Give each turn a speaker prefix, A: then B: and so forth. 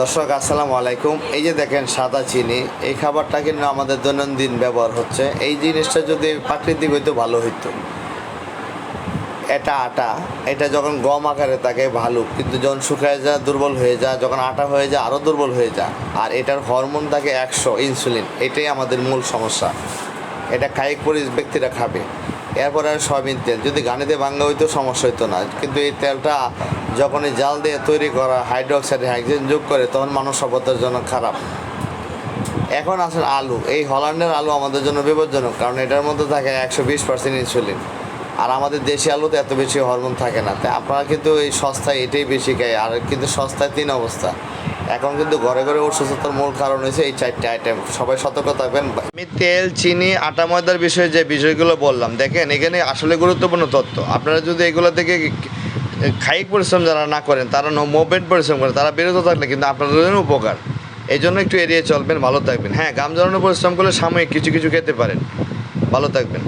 A: দর্শক, আসসালামু আলাইকুম। এই যে দেখেন সাদা চিনি, এই খাবারটা কিন্তু আমাদের দৈনন্দিন ব্যবহার হচ্ছে। এই জিনিসটা যদি প্রাকৃতিক হইতো ভালো হইতো। এটা আটা, এটা যখন গম আকারে থাকে ভালো কিন্তু যখন শুকায় যায়, দুর্বল হয়ে যায়, যখন আটা হয়ে যায় আরও দুর্বল হয়ে যায়। আর এটার হরমোন থাকে একশো ইনসুলিন এটাই আমাদের মূল সমস্যা। এটা কায়িক পরি ব্যক্তিরা খাবে। এরপরে আর সয়াবিন তেল, যদি গানিতে ভাঙ্গা হইতো সমস্যা হইতো না। কিন্তু এই তেলটা যখন এই জাল দিয়ে তৈরি করা হাইড্রোক্সাইড হাইড্রোজেন যোগ করে, তখন মানুষ সভ্যতার জন্য খারাপ। এখন আসলে আলু। এই হল্যান্ডের আলু আমাদের জন্য বিপজ্জনক, কারণ এটার মধ্যে থাকে একশো বিশ পার্সেন্ট ইনসুলিন আর আমাদের দেশি আলুতে এত বেশি হরমোন থাকে না। তাই আপনারা কিন্তু এই সস্তায় এটাই বেশি খায়, আর কিন্তু সস্তায় তিন অবস্থা। এখন কিন্তু ঘরে ঘরে অসুস্থতার মূল কারণ হয়েছে এই চারটে আইটেম সবাই সতর্ক থাকবেন। আমি তেল, চিনি, আটা, ময়দার বিষয়ে যে বিষয়গুলো বললাম, দেখেন এখানে আসলে গুরুত্বপূর্ণ তথ্য। আপনারা যদি এগুলো থেকে কায়িক পরিশ্রম যারা না করেন, তারা মুভমেন্ট পরিশ্রম করেন, তারা বিরত থাকলে কিন্তু আপনাদের জন্য উপকার। এই জন্য একটু এড়িয়ে চলবেন, ভালো থাকবেন। হ্যাঁ গাম জড়ানো পরিশ্রম করলে সাময়িক কিছু কিছু খেতে পারেন। ভালো থাকবেন।